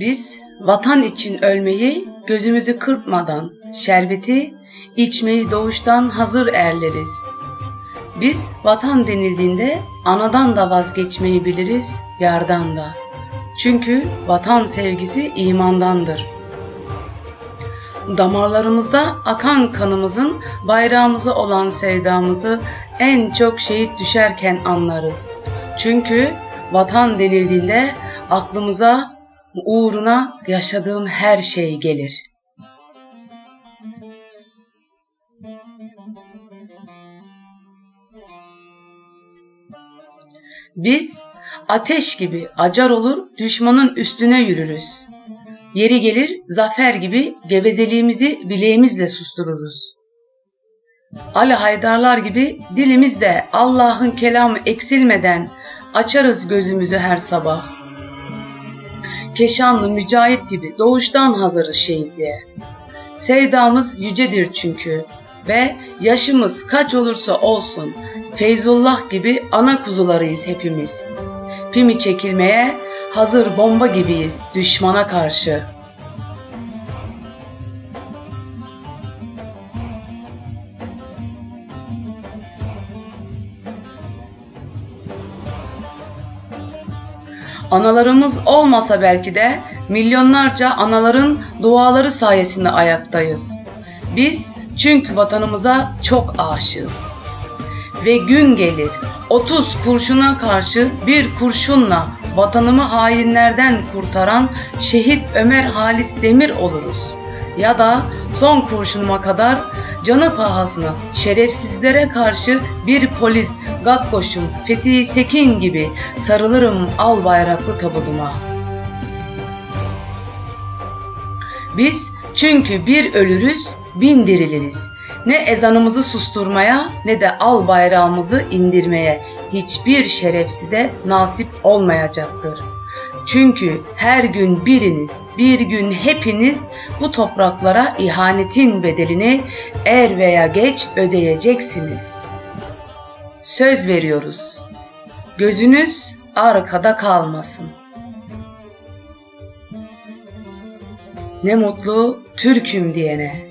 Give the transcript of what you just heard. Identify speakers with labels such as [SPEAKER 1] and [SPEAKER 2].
[SPEAKER 1] Biz vatan için ölmeyi gözümüzü kırpmadan, şerbeti içmeyi doğuştan hazır erleriz. Biz vatan denildiğinde anadan da vazgeçmeyi biliriz, yardan da. Çünkü vatan sevgisi imandandır. Damarlarımızda akan kanımızın bayrağımıza olan sevdamızı en çok şehit düşerken anlarız. Çünkü vatan denildiğinde aklımıza uğruna yaşadığım her şey gelir. Biz ateş gibi acar olur düşmanın üstüne yürürüz. Yeri gelir zafer gibi gevezeliğimizi bileğimizle sustururuz. Ali Haydarlar gibi dilimizde Allah'ın kelamı eksilmeden açarız gözümüzü her sabah. Keşanlı mücahit gibi doğuştan hazırız şehitliğe. Sevdamız yücedir çünkü ve yaşımız kaç olursa olsun Feyzullah gibi ana kuzularıyız hepimiz. Pimi çekilmeye hazır bomba gibiyiz düşmana karşı.'' Analarımız olmasa belki de milyonlarca anaların duaları sayesinde ayaktayız. Biz çünkü vatanımıza çok aşığız. Ve gün gelir 30 kurşuna karşı bir kurşunla vatanımı hainlerden kurtaran şehit Ömer Halis Demir oluruz. Ya da son kurşunuma kadar canı pahasına şerefsizlere karşı bir polis Gakkoş'um Fethi Sekin gibi sarılırım al bayraklı tabuduma. Biz çünkü bir ölürüz bin diriliriz. Ne ezanımızı susturmaya ne de al bayrağımızı indirmeye hiçbir şerefsize nasip olmayacaktır.'' Çünkü her gün biriniz, bir gün hepiniz bu topraklara ihanetin bedelini er veya geç ödeyeceksiniz. Söz veriyoruz. Gözünüz arkada kalmasın. Ne mutlu Türk'üm diyene.